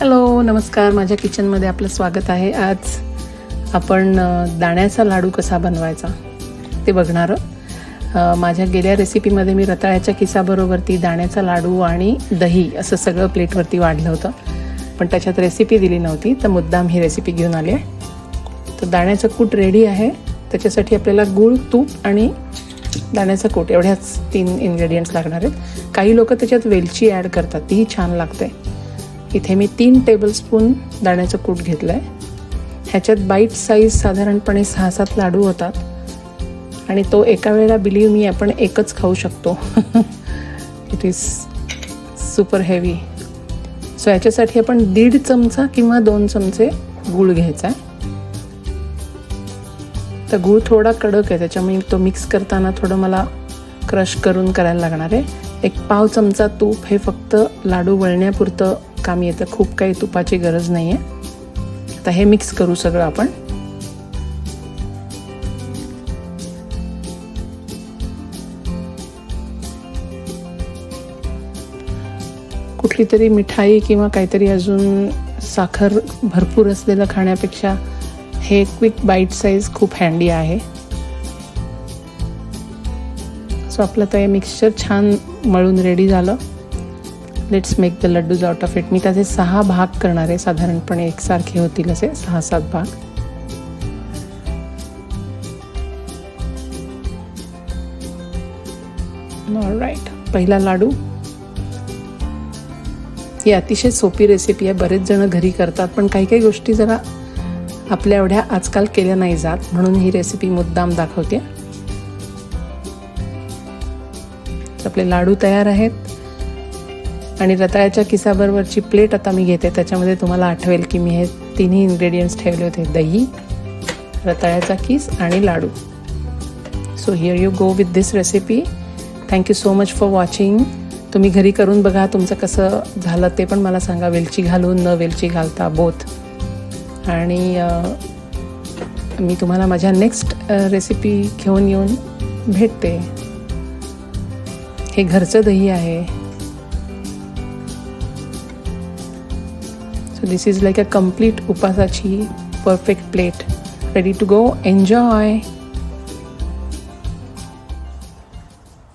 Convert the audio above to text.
Hello नमस्कार. माझ्या किचनमध्ये आपलं स्वागत आहे. आज आपण दाण्याचा लाडू कसा बनवायचा ते बघणार माझ्या गेल्या रेसिपीमध्ये मी रताळ्याच्या किसाबरोबरती दाण्याचा लाडू आणि दही असं सगळं प्लेटवरती वाढलं होतं. पण त्याच्यात रेसिपी दिली नव्हती तर मुद्दाम ही रेसिपी घेऊन आली आहे. तर दाण्याचं कूट रेडी आहे. त्याच्यासाठी आपल्याला गूळ तूप आणि दाण्याचं कूट एवढ्याच तीन इन्ग्रेडियंट्स लागणार आहेत. काही लोक त्याच्यात वेलची ॲड करतात. तीही छान लागते इथे मी तीन टेबलस्पून दाण्याचं कूट घेतलं आहे ह्याच्यात बाईट साईज साधारणपणे सहा सात लाडू होतात. आणि तो एका वेळेला बिलीव मी आपण एकच खाऊ शकतो. It is super heavy so याच्यासाठी आपण दीड चमचा किंवा दोन चमचे गूळ घ्यायचा. आहे तर गूळ थोडा कडक आहे त्याच्यामुळे तो मिक्स करताना थोडं मला क्रश करून करायला लागणार आहे. एक पाव चमचा तूप हे फक्त लाडू वळण्यापुरतं काम येतं खूप काही तुपाची गरज नाही आहे आता हे मिक्स करू सगळं आपण. कुठली तरी मिठाई किंवा काहीतरी अजून साखर भरपूर असलेलं खाण्यापेक्षा हे क्विक बाईट साईज खूप हँडी आहे. सो आपलं तर हे मिक्सचर छान मळून रेडी झालं. Let's make the laddoos out of it मी त्याचे सहा भाग करणार आहे. साधारणपणे एकसारखे होतील असे. सहा सात भाग. राईट पहिला लाडू. ही अतिशय सोपी रेसिपी आहे. बरेच जण घरी करतात पण काही काही गोष्टी जरा आपल्या एवढ्या आजकाल केल्या नाही जात म्हणून ही रेसिपी मुद्दाम दाखवते. आपले लाडू तयार आहेत. आणि रताळ्याच्या किसाबरोबरची प्लेट आता मी घेते. त्याच्यामध्ये तुम्हाला आठवेल की मी हे तिन्ही इन्ग्रेडियंट्स ठेवले होते. दही रताळ्याचा किस आणि लाडू. So here you go with this recipe thank you so much for watching तुम्ही घरी करून बघा तुमचं कसं झालं ते पण मला सांगा. वेलची घालून न वेलची घालता बोथ आणि मी तुम्हाला माझ्या नेक्स्ट रेसिपी घेऊन येऊन भेटते. हे घरचं दही आहे. So this is like a complete upasachi perfect plate. Ready to go? Enjoy!